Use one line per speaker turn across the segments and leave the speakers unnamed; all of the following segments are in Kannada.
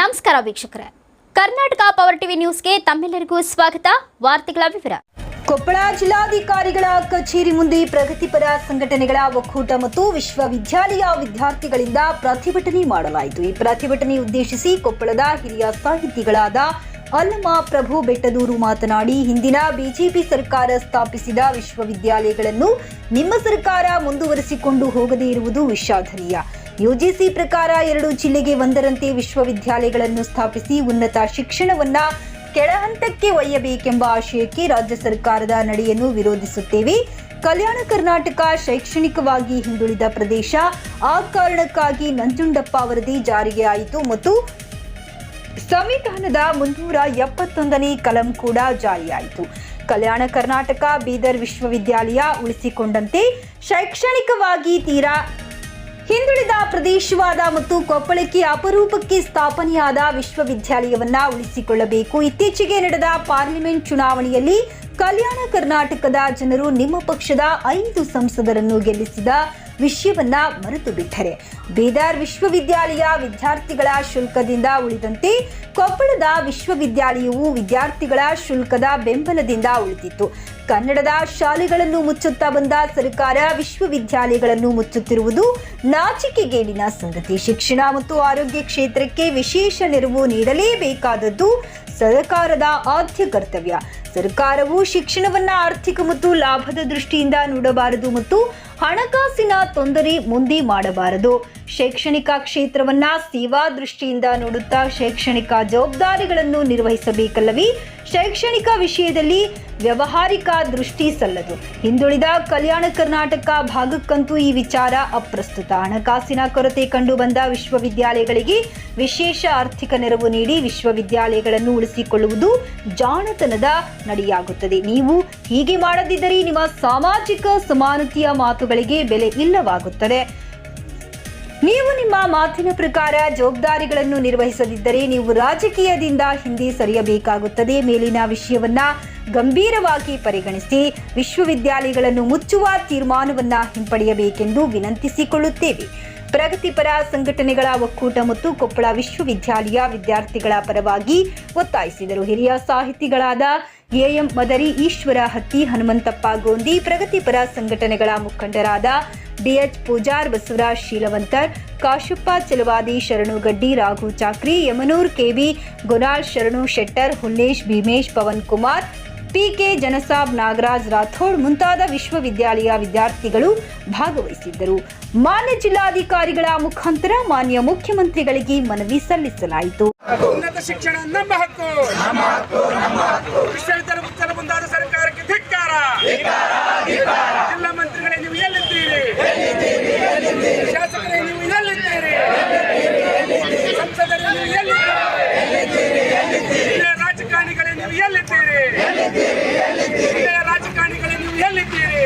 ನಮಸ್ಕಾರ ವೀಕ್ಷಕರೇ. ಕರ್ನಾಟಕ ಪವರ್ ಟಿವಿ ನ್ಯೂಸ್ಗೆ ತಮ್ಮೆಲ್ಲರಿಗೂ ಸ್ವಾಗತ. ವಾರ್ತೆಗಳ ವಿವರ.
ಕೊಪ್ಪಳ ಜಿಲ್ಲಾಧಿಕಾರಿಗಳ ಕಚೇರಿ ಮುಂದೆ ಪ್ರಗತಿಪರ ಸಂಘಟನೆಗಳ ಒಕ್ಕೂಟ ಮತ್ತು ವಿಶ್ವವಿದ್ಯಾಲಯ ವಿದ್ಯಾರ್ಥಿಗಳಿಂದ ಪ್ರತಿಭಟನೆ ಮಾಡಲಾಯಿತು. ಈ ಪ್ರತಿಭಟನೆ ಉದ್ದೇಶಿಸಿ ಕೊಪ್ಪಳದ ಹಿರಿಯ ಸಾಹಿತಿಗಳಾದ ಅಲ್ಲಮ ಪ್ರಭು ಬೆಟ್ಟದೂರು ಮಾತನಾಡಿ, ಹಿಂದಿನ ಬಿಜೆಪಿ ಸರ್ಕಾರ ಸ್ಥಾಪಿಸಿದ ವಿಶ್ವವಿದ್ಯಾಲಯಗಳನ್ನು ನಿಮ್ಮ ಸರ್ಕಾರ ಮುಂದುವರಿಸಿಕೊಂಡು ಹೋಗದೇ ಇರುವುದು ವಿಷಾದನೀಯ. ಯುಜಿಸಿ ಪ್ರಕಾರ ಎರಡು ಜಿಲ್ಲೆಗೆ ಒಂದರಂತೆ ವಿಶ್ವವಿದ್ಯಾಲಯಗಳನ್ನು ಸ್ಥಾಪಿಸಿ ಉನ್ನತ ಶಿಕ್ಷಣವನ್ನ ಕೆಳಹಂತಕ್ಕೆ ಒಯ್ಯಬೇಕೆಂಬ ಆಶಯಕ್ಕೆ ರಾಜ್ಯ ಸರ್ಕಾರದ ನಡೆಯನ್ನು ವಿರೋಧಿಸುತ್ತೇವೆ. ಕಲ್ಯಾಣ ಕರ್ನಾಟಕ ಶೈಕ್ಷಣಿಕವಾಗಿ ಹಿಂದುಳಿದ ಪ್ರದೇಶ, ಆ ಕಾರಣಕ್ಕಾಗಿ ನಂಜುಂಡಪ್ಪ ವರದಿ ಜಾರಿಗೆ ಆಯಿತು ಮತ್ತು ಸಂವಿಧಾನದ ಮುನ್ನೂರ ಎಪ್ಪತ್ತೊಂದನೇ ಕಲಂ ಕೂಡ ಜಾರಿಯಾಯಿತು ಕಲ್ಯಾಣ ಕರ್ನಾಟಕ ಬೀದರ್ ವಿಶ್ವವಿದ್ಯಾಲಯ ಉಳಿಸಿಕೊಂಡಂತೆ ಶೈಕ್ಷಣಿಕವಾಗಿ ತೀರಾ ಹಿಂದುಳಿದ ಪ್ರದೇಶವಾದ ಮತ್ತು ಕೊಪ್ಪಳಕ್ಕೆ ಅಪರೂಪಕ್ಕೆ ಸ್ಥಾಪನೆಯಾದ ವಿಶ್ವವಿದ್ಯಾಲಯವನ್ನ ಉಳಿಸಿಕೊಳ್ಳಬೇಕು. ಇತ್ತೀಚೆಗೆ ನಡೆದ ಪಾರ್ಲಿಮೆಂಟ್ ಚುನಾವಣೆಯಲ್ಲಿ ಕಲ್ಯಾಣ ಕರ್ನಾಟಕದ ಜನರು ನಿಮ್ಮ ಪಕ್ಷದ ಐದು ಸಂಸದರನ್ನು ಗೆಲ್ಲಿಸಿದ ವಿಷಯವನ್ನ ಮರೆತು ಬಿಟ್ಟರೆ. ಬೀದರ್ ವಿಶ್ವವಿದ್ಯಾಲಯ ವಿದ್ಯಾರ್ಥಿಗಳ ಶುಲ್ಕದಿಂದ ಉಳಿದಂತೆ ಕೊಪ್ಪಳದ ವಿಶ್ವವಿದ್ಯಾಲಯವು ವಿದ್ಯಾರ್ಥಿಗಳ ಶುಲ್ಕದ ಬೆಂಬಲದಿಂದ ಉಳಿದಿತ್ತು. ಕನ್ನಡದ ಶಾಲೆಗಳನ್ನು ಮುಚ್ಚುತ್ತಾ ಬಂದ ಸರ್ಕಾರ ವಿಶ್ವವಿದ್ಯಾಲಯಗಳನ್ನು ಮುಚ್ಚುತ್ತಿರುವುದು ನಾಚಿಕೆಗೇಡಿನ ಸಂಗತಿ. ಶಿಕ್ಷಣ ಮತ್ತು ಆರೋಗ್ಯ ಕ್ಷೇತ್ರಕ್ಕೆ ವಿಶೇಷ ನೆರವು ನೀಡಲೇಬೇಕಾದದ್ದು ಸರ್ಕಾರದ ಆದ್ಯ ಕರ್ತವ್ಯ. ಸರ್ಕಾರವು ಶಿಕ್ಷಣವನ್ನ ಆರ್ಥಿಕ ಮತ್ತು ಲಾಭದ ದೃಷ್ಟಿಯಿಂದ ನೋಡಬಾರದು ಮತ್ತು ಹಣಕಾಸಿನ ತೊಂದರೆ ಮುಂದೆ ಮಾಡಬಾರದು. ಶೈಕ್ಷಣಿಕ ಕ್ಷೇತ್ರವನ್ನ ಸೇವಾ ದೃಷ್ಟಿಯಿಂದ ನೋಡುತ್ತಾ ಶೈಕ್ಷಣಿಕ ಜವಾಬ್ದಾರಿಗಳನ್ನು ನಿರ್ವಹಿಸಬೇಕಲ್ಲವೇ? ಶೈಕ್ಷಣಿಕ ವಿಷಯದಲ್ಲಿ ವ್ಯವಹಾರಿಕ ದೃಷ್ಟಿ ಸಲ್ಲದು. ಹಿಂದುಳಿದ ಕಲ್ಯಾಣ ಕರ್ನಾಟಕ ಭಾಗಕ್ಕಂತೂ ಈ ವಿಚಾರ ಅಪ್ರಸ್ತುತ. ಹಣಕಾಸಿನ ಕೊರತೆ ಕಂಡುಬಂದ ವಿಶ್ವವಿದ್ಯಾಲಯಗಳಿಗೆ ವಿಶೇಷ ಆರ್ಥಿಕ ನೆರವು ನೀಡಿ ವಿಶ್ವವಿದ್ಯಾಲಯಗಳನ್ನು ಉಳಿಸಿಕೊಳ್ಳುವುದು ಜಾಣತನದ ನಡೆಯಾಗುತ್ತದೆ. ನೀವು ಹೀಗೆ ಮಾಡದಿದ್ದರೆ ನಿಮ್ಮ ಸಾಮಾಜಿಕ ಸಮಾನತೆಯ ಮಾತುಗಳಿಗೆ ಬೆಲೆ ಇಲ್ಲವಾಗುತ್ತದೆ. ನೀವು ನಿಮ್ಮ ಮಾತಿನ ಪ್ರಕಾರ ಜವಾಬ್ದಾರಿಗಳನ್ನು ನಿರ್ವಹಿಸದಿದ್ದರೆ ನೀವು ರಾಜಕೀಯದಿಂದ ಹಿಂದೆ ಸರಿಯಬೇಕಾಗುತ್ತದೆ. ಮೇಲಿನ ವಿಷಯವನ್ನ ಗಂಭೀರವಾಗಿ ಪರಿಗಣಿಸಿ ವಿಶ್ವವಿದ್ಯಾಲಯಗಳನ್ನು ಮುಚ್ಚುವ ತೀರ್ಮಾನವನ್ನ ಹಿಂಪಡೆಯಬೇಕೆಂದು ವಿನಂತಿಸಿಕೊಳ್ಳುತ್ತೇವೆ. ಪ್ರಗತಿಪರ ಸಂಘಟನೆಗಳ ಒಕ್ಕೂಟ ಮತ್ತು ಕೊಪ್ಪಳ ವಿಶ್ವವಿದ್ಯಾಲಯ ವಿದ್ಯಾರ್ಥಿಗಳ ಪರವಾಗಿ ಒತ್ತಾಯಿಸಿದರು. ಹಿರಿಯ ಸಾಹಿತಿಗಳಾದ ಎಎಂ ಮದರಿ ಈಶ್ವರ ಹತ್ತಿ, ಹನುಮಂತಪ್ಪ ಗೋಂದಿ, ಪ್ರಗತಿಪರ ಸಂಘಟನೆಗಳ ಮುಖಂಡರಾದ DH Pujar Basavaraj Sheelavantar, Kashappa Chalavadi Sharanu Gaddi, Raghu Chakri, Yamanur KV Gunal Sharanu Shettar, Hullesh Bheemesh, Pavan Kumar PK Janasab Nagaraj Rathod ಮುಂತಾದ ವಿಶ್ವವಿದ್ಯಾಲಯ ವಿದ್ಯಾರ್ಥಿಗಳು ಭಾಗವಹಿಸಿದ್ದರು. ಮಾನ್ಯ ಜಿಲ್ಲಾಧಿಕಾರಿಗಳ ಮುಖಾಂತರ ಮಾನ್ಯ ಮುಖ್ಯಮಂತ್ರಿಗಳಿಗೆ ಮನವಿ ಸಲ್ಲಿಸಲಾಯಿತು.
ಉನ್ನತ ಶಿಕ್ಷಣ ನಮ್ಮ ಹಕ್ಕು. ವಿಶ್ವವಿದ್ಯಾಲಯ ಮುಚ್ಚಲು ಮುಂದಾದ ಸರ್ಕಾರಕ್ಕೆ ಧಿಕ್ಕಾರ. ಜಿಲ್ಲಾ ಮಂತ್ರಿಗಳೇ ನೀವು ಎಲ್ಲಿದ್ದೀರಿ ಶಾಸಕರೇ ನೀವು ಎಲ್ಲಿದ್ದೀರಿ ಸಂಸದರೇ ನೀವು ಎಲ್ಲಿದ್ದೀರಿ ಹಿರಿಯ ರಾಜಕಾರಣಿಗಳೇ ನೀವು ಎಲ್ಲಿದ್ದೀರಿ ಹಿರಿಯ ರಾಜಕಾರಣಿಗಳೇ ನೀವು ಎಲ್ಲಿದ್ದೀರಿ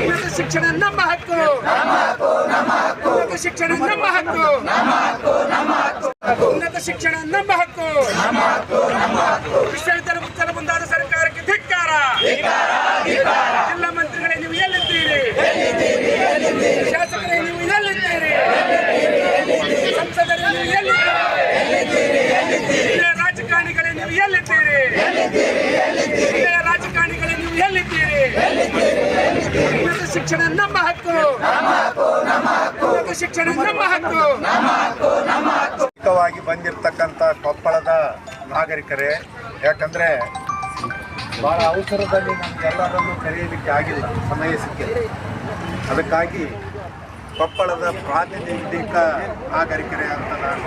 ಉನ್ನತ ಶಿಕ್ಷಣ ನಮ್ಮ ಹಕ್ಕು ಉನ್ನತ ಶಿಕ್ಷಣ ನಮ್ಮ ಹಕ್ಕು. ಉನ್ನತ ಶಿಕ್ಷಣ ನಮ್ಮ ಹಕ್ಕು. ವಿಶ್ವವಿದ್ಯಾಲಯ ಮುಚ್ಚಲು ಮುಂದಾದ ಸರ್ಕಾರಕ್ಕೆ ಧಿಕ್ಕಾರ. ಜಿಲ್ಲಾ ಮಂತ್ರಿಗಳೇ ನೀವು ಎಲ್ಲಿದ್ದೀರಿ? ಶಾಸಕರೇ ನೀವು ಎಲ್ಲಿದ್ದೀರಿ? ಸಂಸದರೇ ನೀವು ಎಲ್ಲಿದ್ದೀರಿ? ರಾಜಕಾರಣಿಗಳೇ ನೀವು ಎಲ್ಲಿದ್ದೀರಿ? ರಾಜಕಾರಣಿಗಳೇ ನೀವು ಎಲ್ಲಿದ್ದೀರಿ? ಉನ್ನತ ಶಿಕ್ಷಣ ನಮ್ಮ ಶಿಕ್ಷಣ ನಮ್ಮ ಹಕ್ಕು.
ಕೊಪ್ಪಳದ ನಾಗರಿಕರೇ, ಯಾಕಂದರೆ ಭಾಳ ಅವಸರದಲ್ಲಿ ನಮಗೆಲ್ಲರನ್ನು ಕರೆಯಲಿಕ್ಕೆ ಆಗಿಲ್ಲ, ಸಮಯ ಸಿಕ್ಕಿಲ್ಲ. ಅದಕ್ಕಾಗಿ ಕೊಪ್ಪಳದ ಪ್ರಾತಿನಿಧಿಕ ನಾಗರಿಕರೇ ಅಂತ ನಾನು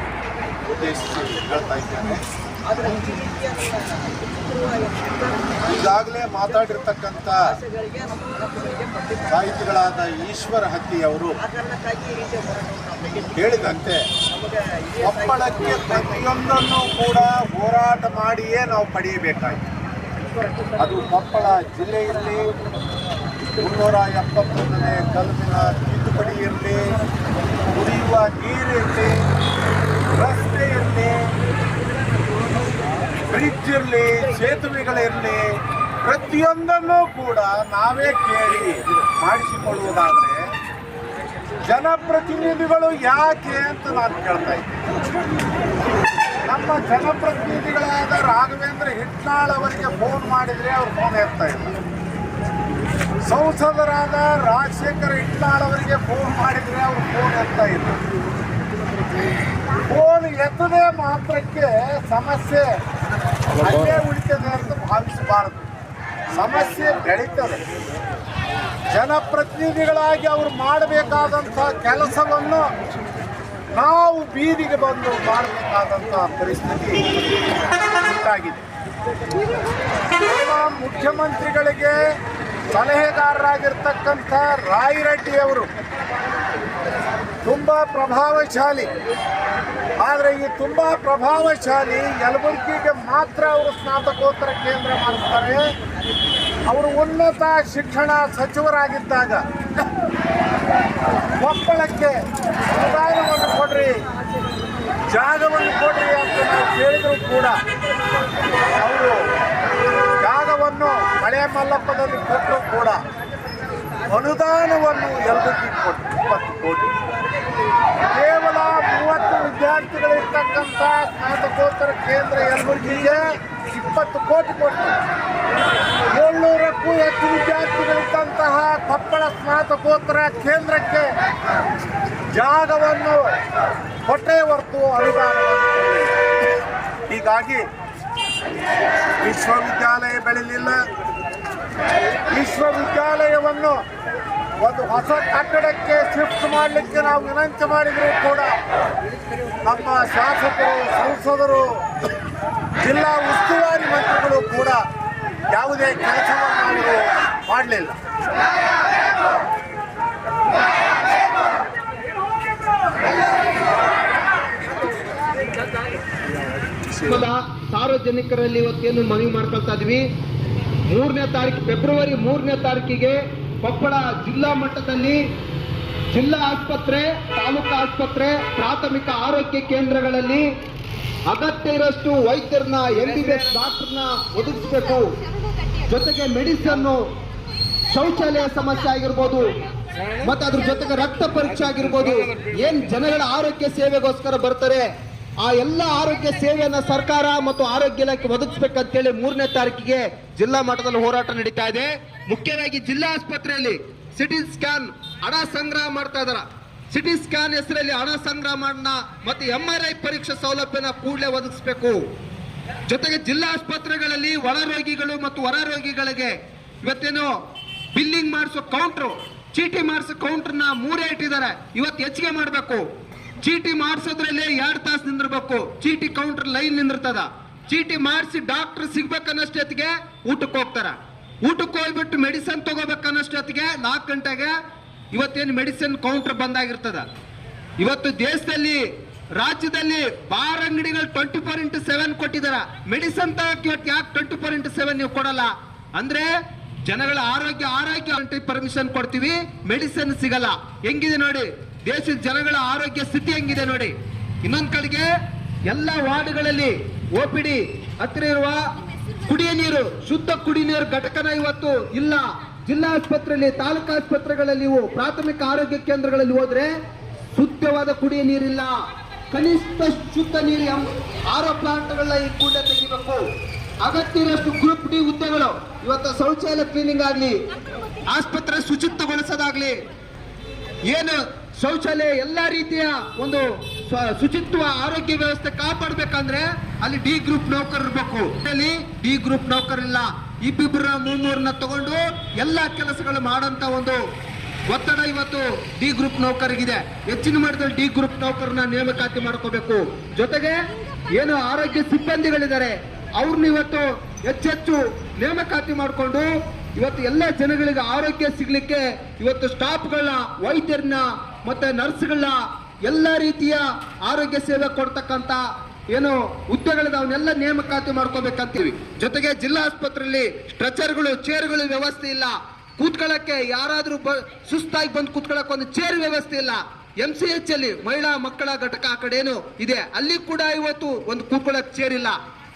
ಉದ್ದೇಶಿಸಿ ಹೇಳ್ತಾ ಇದ್ದೇನೆ. ಈಗಾಗಲೇ ಮಾತಾಡಿರ್ತಕ್ಕಂಥ ಸಾಹಿತಿಗಳಾದ ಈಶ್ವರ ಹತ್ತಿಯವರು ಹೇಳಿದಂತೆ ಕೊಪ್ಪಳಕ್ಕೆ ಪ್ರತಿಯೊಂದನ್ನು ಕೂಡ ಹೋರಾಟ ಮಾಡಿಯೇ ನಾವು ಪಡೆಯಬೇಕಾಗಿದೆ ಅದು ಕೊಪ್ಪಳ ಜಿಲ್ಲೆಯಲ್ಲಿ ಮುನ್ನೂರ ಎಪ್ಪತ್ತೊಂದನೇ ಕಲ್ಲಿನ ತಿದ್ದುಪಡಿ ಇರಲಿ ಕುಡಿಯುವ ನೀರಿರಲಿ ರಸ್ತೆ ಬ್ರಿಡ್ಜ್ ಇರಲಿ ಸೇತುವೆಗಳಿರಲಿ, ಪ್ರತಿಯೊಂದನ್ನು ಕೂಡ ನಾವೇ ಕೇಳಿ ಮಾಡಿಸಿಕೊಳ್ಳುವುದಾದರೆ ಜನಪ್ರತಿನಿಧಿಗಳು ಯಾಕೆ ಅಂತ ನಾನು ಕೇಳ್ತಾ ಇದ್ದೀನಿ. ನಮ್ಮ ಜನಪ್ರತಿನಿಧಿಗಳಾದ ರಾಘವೇಂದ್ರ ಹಿಟ್ನಾಳ್ ಅವರಿಗೆ ಫೋನ್ ಮಾಡಿದರೆ ಅವ್ರು ಫೋನ್ ಎತ್ತಾ ಇಲ್ಲ. ಸಂಸದರಾದ ರಾಜಶೇಖರ್ ಹಿಟ್ನಾಳ್ ಅವರಿಗೆ ಫೋನ್ ಮಾಡಿದರೆ ಅವ್ರು ಫೋನ್ ಎತ್ತಾ ಇಲ್ಲ. ಫೋನ್ ಎತ್ತದೇ ಮಾತ್ರಕ್ಕೆ ಸಮಸ್ಯೆ ಅಲ್ಲೇ ಉಳಿತದೆ ಭಾವಿಸಬಾರದು. ಸಮಸ್ಯೆ ಬೆಳೀತದೆ. ಜನಪ್ರತಿನಿಧಿಗಳಾಗಿ ಅವರು ಮಾಡಬೇಕಾದಂಥ ಕೆಲಸವನ್ನು ನಾವು ಬೀದಿಗೆ ಬಂದು ಮಾಡಬೇಕಾದಂಥ ಪರಿಸ್ಥಿತಿ ಉಂಟಾಗಿದೆ. ಮುಖ್ಯಮಂತ್ರಿಗಳಿಗೆ ಸಲಹೆಗಾರರಾಗಿರ್ತಕ್ಕಂಥ ರಾಯ್ ರೆಡ್ಡಿ ಅವರು ತುಂಬ ಪ್ರಭಾವಶಾಲಿ. ಆದರೆ ಈ ತುಂಬ ಪ್ರಭಾವಶಾಲಿ ಯಲಬುರ್ಗಿಗೆ ಮಾತ್ರ ಅವರು ಸ್ನಾತಕೋತ್ತರ ಕೇಂದ್ರ ಮಾಡಿಸ್ತಾರೆ. ಅವರು ಉನ್ನತ ಶಿಕ್ಷಣ ಸಚಿವರಾಗಿದ್ದಾಗ ಕೊಪ್ಪಳಕ್ಕೆ ಅನುದಾನವನ್ನು ಕೊಡ್ರಿ, ಜಾಗವನ್ನು ಕೊಡ್ರಿ ಅಂತ ನಾವು ಕೂಡ ಅವರು ಜಾಗವನ್ನು ಹಳೆ ಮಲ್ಲಪ್ಪದಲ್ಲಿ ಕೊಟ್ಟರು ಕೂಡ ಅನುದಾನವನ್ನು ಯಲಬುರ್ಗಿ ಕೊಟ್ಟು ಇಪ್ಪತ್ತು ಕೋಟಿ. ಕೇವಲ ಮೂವತ್ತು ವಿದ್ಯಾರ್ಥಿಗಳಿರ್ತಕ್ಕಂಥ ಸ್ನಾತಕೋತ್ತರ ಕೇಂದ್ರ ಯಲಬುರ್ಗಿಗೆ ಇಪ್ಪತ್ತು ಕೋಟಿ ಕೊಟ್ಟು ಏಳ್ನೂರಕ್ಕೂ ಹೆಚ್ಚು ವಿದ್ಯಾರ್ಥಿಗಳಿದ್ದಂತಹ ಕೊಪ್ಪಳ ಸ್ನಾತಕೋತ್ತರ ಕೇಂದ್ರಕ್ಕೆ ಜಾಗವನ್ನು ಕೊಟ್ಟೇ ಹೊರತು ಅನುದಾನವನ್ನು ಹೀಗಾಗಿ ವಿಶ್ವವಿದ್ಯಾಲಯ ಬೆಳೆಯಲಿಲ್ಲ. ವಿಶ್ವವಿದ್ಯಾಲಯವನ್ನು ಒಂದು ಹೊಸ ಕಟ್ಟಡಕ್ಕೆ ಶಿಫ್ಟ್ ಮಾಡಲಿಕ್ಕೆ ನಾವು ವಿನಂತಿ ಮಾಡಿದರೂ ಕೂಡ ನಮ್ಮ ಶಾಸಕರು, ಸಂಸದರು, ಜಿಲ್ಲಾ ಉಸ್ತುವಾರಿ ಮಂತ್ರಿಗಳು ಕೂಡ ಯಾವುದೇ ಕೆಲಸವನ್ನು ಅವರು ಮಾಡಲಿಲ್ಲ.
ಸಾರ್ವಜನಿಕರಲ್ಲಿ ಇವತ್ತೇನು ಮನವಿ ಮಾಡ್ಕೊಳ್ತಾ ಇದೀವಿ? ಮೂರನೇ ತಾರೀಕು, ಫೆಬ್ರವರಿ ಮೂರನೇ ತಾರೀಕಿಗೆ ಕೊಪ್ಪಳ ಜಿಲ್ಲಾ ಮಟ್ಟದಲ್ಲಿ ಜಿಲ್ಲಾ ಆಸ್ಪತ್ರೆ, ತಾಲೂಕು ಆಸ್ಪತ್ರೆ, ಪ್ರಾಥಮಿಕ ಆರೋಗ್ಯ ಕೇಂದ್ರಗಳಲ್ಲಿ ಅಗತ್ಯ ಇರೋಷ್ಟು ವೈದ್ಯರನ್ನ ಎಂ ಬಿ ಬಿ ಎಸ್ ಡಾಕ್ಟರ್ನ ಒದಗಿಸಬೇಕು. ಜೊತೆಗೆ ಮೆಡಿಸನ್ನು ಶೌಚಾಲಯ ಸಮಸ್ಯೆ ಆಗಿರ್ಬೋದು, ಮತ್ತೆ ಅದ್ರ ಜೊತೆಗೆ ರಕ್ತ ಪರೀಕ್ಷೆ ಆಗಿರ್ಬೋದು, ಏನ್ ಜನಗಳ ಆರೋಗ್ಯ ಸೇವೆಗೋಸ್ಕರ ಬರ್ತಾರೆ ಆ ಎಲ್ಲ ಆರೋಗ್ಯ ಸೇವೆಯನ್ನ ಸರ್ಕಾರ ಮತ್ತು ಆರೋಗ್ಯ ಇಲಾಖೆ ಒದಗಿಸ್ಬೇಕಂತೇಳಿ ಮೂರನೇ ತಾರೀಕಿಗೆ ಜಿಲ್ಲಾ ಮಟ್ಟದಲ್ಲಿ ಹೋರಾಟ ನಡೀತಾ ಇದೆ. ಮುಖ್ಯವಾಗಿ ಜಿಲ್ಲಾ ಆಸ್ಪತ್ರೆಯಲ್ಲಿ ಸಿಟಿ ಸ್ಕ್ಯಾನ್ ಹಣ ಸಂಗ್ರಹ ಮಾಡ್ತಾ ಇದಾರ. ಸಿಟಿ ಸ್ಕ್ಯಾನ್ ಹೆಸರಲ್ಲಿ ಹಣ ಸಂಗ್ರಹ ಮಾಡೋಣ ಮತ್ತೆ ಎಂ ಆರ್ ಐ ಪರೀಕ್ಷಾ ಸೌಲಭ್ಯನ ಕೂಡಲೇ ಒದಗಿಸ್ಬೇಕು. ಜೊತೆಗೆ ಜಿಲ್ಲಾ ಆಸ್ಪತ್ರೆಗಳಲ್ಲಿ ಒಳ ರೋಗಿಗಳು ಮತ್ತು ಹೊರ ರೋಗಿಗಳಿಗೆ ಇವತ್ತೇನು ಬಿಲ್ಲಿಂಗ್ ಮಾಡಿಸೋ ಕೌಂಟ್ರು ಚೀಟಿ ಮಾಡಿಸೋ ಕೌಂಟರ್ನ ಮೂರೇ ಇಟ್ಟಿದ್ದಾರೆ. ಇವತ್ತು ಹೆಚ್ಚಿಗೆ ಮಾಡಬೇಕು. ಚೀಟಿ ಮಾಡಿಸೋದ್ರಲ್ಲಿ ಎರಡು ತಾಸು ನಿಂದಿರ್ಬೇಕು. ಚೀಟಿ ಕೌಂಟರ್ ಲೈನ್ ನಿಂದಿರ್ತದ. ಚೀಟಿ ಮಾಡಿಸಿ ಡಾಕ್ಟರ್ ಸಿಗ್ಬೇಕನ್ನಷ್ಟೊತ್ತಿಗೆ ಊಟಕ್ಕೆ ಹೋಗ್ತಾರ. ಊಟಕ್ಕೆ ಹೋಗ್ಬಿಟ್ಟು ಮೆಡಿಸನ್ ತಗೋಬೇಕನ್ನಷ್ಟೊತ್ತಿಗೆ ನಾಲ್ಕು ಗಂಟೆಗೆ ಇವತ್ತೇನು ಮೆಡಿಸಿನ್ ಕೌಂಟರ್ ಬಂದಾಗಿರ್ತದ ಇವತ್ತು ದೇಶದಲ್ಲಿ, ರಾಜ್ಯದಲ್ಲಿ ಬಾರ್ ಅಂಗಡಿಗಳು ಟ್ವೆಂಟಿ ಫೋರ್ ಇಂಟು ಸೆವೆನ್ ಕೊಟ್ಟಿದಾರ. ಮೆಡಿಸನ್ ತಗೋಕೆ ಇವತ್ತು ಯಾಕೆ ಟ್ವೆಂಟಿ ಫೋರ್ ಇಂಟು ಸೆವೆನ್ ನೀವು ಕೊಡಲ್ಲ? ಅಂದ್ರೆ ಜನಗಳ ಆರೋಗ್ಯ ಆರೋಗ್ಯ ಪರ್ಮಿಷನ್ ಕೊಡ್ತೀವಿ ಮೆಡಿಸಿನ್ ಸಿಗಲ್ಲ. ಹೆಂಗಿದೆ ನೋಡಿ? ದೇಶದ ಜನಗಳ ಆರೋಗ್ಯ ಸ್ಥಿತಿ ಹೆಂಗಿದೆ ನೋಡಿ. ಇನ್ನೊಂದ್ ಕಡೆಗೆ ಎಲ್ಲ ವಾರ್ಡ್ಗಳಲ್ಲಿ ಓಪಿಡಿ ಹತ್ತಿರ ಇರುವ ಕುಡಿಯ ನೀರು, ಶುದ್ಧ ಕುಡಿಯ ನೀರು ಘಟಕನ ಇವತ್ತು ಇಲ್ಲ. ಜಿಲ್ಲಾ ಆಸ್ಪತ್ರೆಯಲ್ಲಿ, ತಾಲೂಕು ಆಸ್ಪತ್ರೆಗಳಲ್ಲಿ ಪ್ರಾಥಮಿಕ ಆರೋಗ್ಯ ಕೇಂದ್ರಗಳಲ್ಲಿ ಹೋದ್ರೆ ಶುದ್ಧವಾದ ಕುಡಿಯ ನೀರಿಲ್ಲ. ಕನಿಷ್ಠ ಶುದ್ಧ ನೀರು ಆರೋ ಪ್ಲಾಂಟ್ಗಳನ್ನ ಈ ಕೂಡಲೇ ತೆಗಿಬೇಕು. ಅಗತ್ಯ ಗ್ರೂಪ್ ಡಿ ಹುದ್ದೆಗಳು ಇವತ್ತು ಶೌಚಾಲಯ ಕ್ಲೀನಿಂಗ್ ಆಗ್ಲಿ, ಆಸ್ಪತ್ರೆ ಶುಚಿತ್ವಗೊಳಿಸೋದಾಗ್ಲಿ, ಏನು ಶೌಚಾಲಯ ಎಲ್ಲ ರೀತಿಯ ಒಂದು ಶುಚಿತ್ವ ಆರೋಗ್ಯ ವ್ಯವಸ್ಥೆ ಕಾಪಾಡಬೇಕಂದ್ರೆ ಅಲ್ಲಿ ಡಿ ಗ್ರೂಪ್ ನೌಕರ್ ಇರಬೇಕು. ಅಲ್ಲಿ ಡಿ ಗ್ರೂಪ್ ನೌಕರ್ ಇಲ್ಲ. ಇಬ್ಬಿಬ್ಬರ ಮೂರ್ಮೂರನ್ನ ತಗೊಂಡು ಎಲ್ಲಾ ಕೆಲಸಗಳು ಮಾಡೋಂಥ ಒಂದು ಒತ್ತಡ ಇವತ್ತು ಡಿ ಗ್ರೂಪ್ ನೌಕರಿಗಿದೆ. ಹೆಚ್ಚಿನ ಮಟ್ಟದಲ್ಲಿ ಡಿ ಗ್ರೂಪ್ ನೌಕರನ್ನ ನೇಮಕಾತಿ ಮಾಡ್ಕೋಬೇಕು. ಜೊತೆಗೆ ಏನು ಆರೋಗ್ಯ ಸಿಬ್ಬಂದಿಗಳಿದ್ದಾರೆ ಅವ್ರನ್ನ ಇವತ್ತು ಹೆಚ್ಚೆಚ್ಚು ನೇಮಕಾತಿ ಮಾಡಿಕೊಂಡು ಇವತ್ತು ಎಲ್ಲ ಜನಗಳಿಗೆ ಆರೋಗ್ಯ ಸಿಗ್ಲಿಕ್ಕೆ ಇವತ್ತು ಸ್ಟಾಫ್ಗಳನ್ನ ವೈದ್ಯರನ್ನ ಮತ್ತೆ ನರ್ಸ್ಗಳನ್ನ ಎಲ್ಲ ರೀತಿಯ ಆರೋಗ್ಯ ಸೇವೆ ಕೊಡ್ತಕ್ಕಂತ ಏನು ಹುದ್ದೆಗಳಿದೆ ಅವನ್ನೆಲ್ಲ ನೇಮಕಾತಿ ಮಾಡ್ಕೋಬೇಕಂತೀವಿ. ಜೊತೆಗೆ ಜಿಲ್ಲಾ ಆಸ್ಪತ್ರೆಯಲ್ಲಿ ಸ್ಟ್ರೆಚರ್ಗಳು, ಚೇರ್ಗಳು ವ್ಯವಸ್ಥೆ ಇಲ್ಲ. ಕೂತ್ಕೊಳ್ಳಕ್ಕೆ ಯಾರಾದರೂ ಬ- ಸುಸ್ತಾಗಿ ಬಂದು ಕೂತ್ಕೊಳ್ಳಕ್ಕೆ ಒಂದು ಚೇರ್ ವ್ಯವಸ್ಥೆ ಇಲ್ಲ. ಎಂ ಸಿ ಎಚ್ ಅಲ್ಲಿ ಮಹಿಳಾ ಮಕ್ಕಳ ಘಟಕ ಆ ಕಡೆ ಏನು ಇದೆ. ಅಲ್ಲಿ ಕೂಡ ಇವತ್ತು ಒಂದು ಕೂತ್ಕೊಳ್ಳಕ್ ಚೇರ್ ಇಲ್ಲ.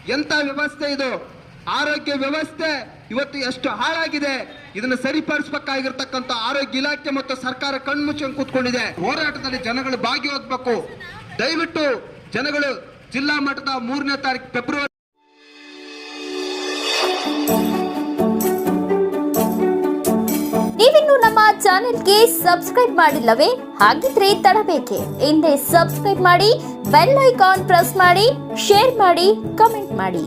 ಎಂತ ವ್ಯವಸ್ಥೆ ಇದು? ಆರೋಗ್ಯ ವ್ಯವಸ್ಥೆ ಇವತ್ತು ಎಷ್ಟು ಹಾಳಾಗಿದೆ? ಇದನ್ನು ಸರಿಪಡಿಸಬೇಕಾಗಿರ್ತಕ್ಕಂಥ ಆರೋಗ್ಯ ಇಲಾಖೆ ಮತ್ತು ಸರ್ಕಾರ ಕಣ್ಮುಚ್ಚಂಗೆ ಕೂತ್ಕೊಂಡಿದೆ. ಹೋರಾಟದಲ್ಲಿ ಜನಗಳು ಭಾಗಿಯಾಗಬೇಕು. ದಯವಿಟ್ಟು ಜನಗಳು ಜಿಲ್ಲಾ ಮಟ್ಟದ ಮೂರನೇ ತಾರೀಕು ಫೆಬ್ರವರಿ
ನೀವಿನ್ನು ನಮ್ಮ ಚಾನೆಲ್ಗೆ ಸಬ್ಸ್ಕ್ರೈಬ್ ಮಾಡಿಲ್ಲವೇ? ಹಾಗಿದ್ರೆ ತಡಬೇಕೆ. ಹಿಂದೆ ಸಬ್ಸ್ಕ್ರೈಬ್ ಮಾಡಿ, ಬೆಲ್ ಐಕಾನ್ ಪ್ರೆಸ್ ಮಾಡಿ, ಶೇರ್ ಮಾಡಿ, ಕಮೆಂಟ್ ಮಾಡಿ.